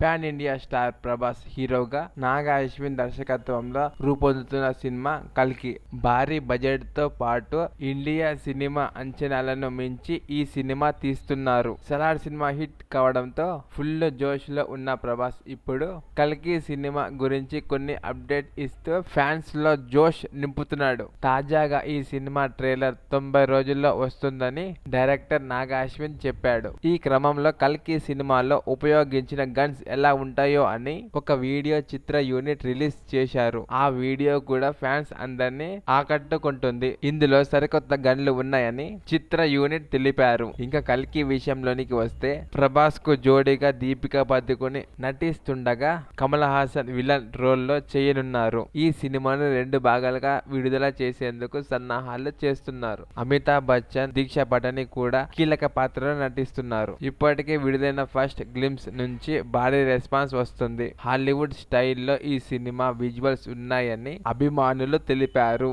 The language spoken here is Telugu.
ప్యాన్ ఇండియా స్టార్ ప్రభాస్ హీరోగా నాగా అశ్విన్ దర్శకత్వంలో రూపొందుతున్న సినిమా కల్కి. భారీ బడ్జెట్తో పాటు ఇండియా సినిమా అంచనాలను మించి ఈ సినిమా తీస్తున్నారు. సలార్ సినిమా హిట్ కావడంతో ఫుల్ జోష్లో ఉన్న ప్రభాస్ ఇప్పుడు కల్కి సినిమా గురించి కొన్ని అప్డేట్ ఇస్తూ ఫ్యాన్స్లో జోష్ నింపుతున్నాడు. తాజాగా ఈ సినిమా ట్రైలర్ తొంభై రోజుల్లో వస్తుందని డైరెక్టర్ నాగా అశ్విన్ చెప్పాడు. ఈ క్రమంలో కల్కి సినిమాలో ఉపయోగించిన గన్స్ ఎలా ఉంటాయో అని ఒక వీడియో చిత్ర యూనిట్ రిలీజ్ చేశారు. ఆ వీడియో కూడా ఫ్యాన్స్ అందరినీ ఆకట్టుకుంటుంది. ఇందులో సరికొత్త గన్లు ఉన్నాయని చిత్ర యూనిట్ తెలిపారు. ఇంకా కల్కి విషయంలోనికి వస్తే ప్రభాస్కు జోడీగా దీపికా పదుకుని నటిస్తుండగా కమల్ హాసన్ విలన్ రోల్లో చేయనున్నారు. ఈ సినిమాను రెండు భాగాలుగా విడుదల చేసేందుకు సన్నాహాలు చేస్తున్నారు. అమితాబ్ బచ్చన్ దీక్ష పటని కూడా కీలక పాత్రలో నటిస్తున్నారు. ఇప్పటికే విడుదలైన ఫస్ట్ గ్లిమ్స్ నుంచి భారీ భారీ రెస్పాన్స్ వస్తుంది. హాలీవుడ్ స్టైల్లో ఈ సినిమా విజువల్స్ ఉన్నాయని అభిమానులు తెలిపారు.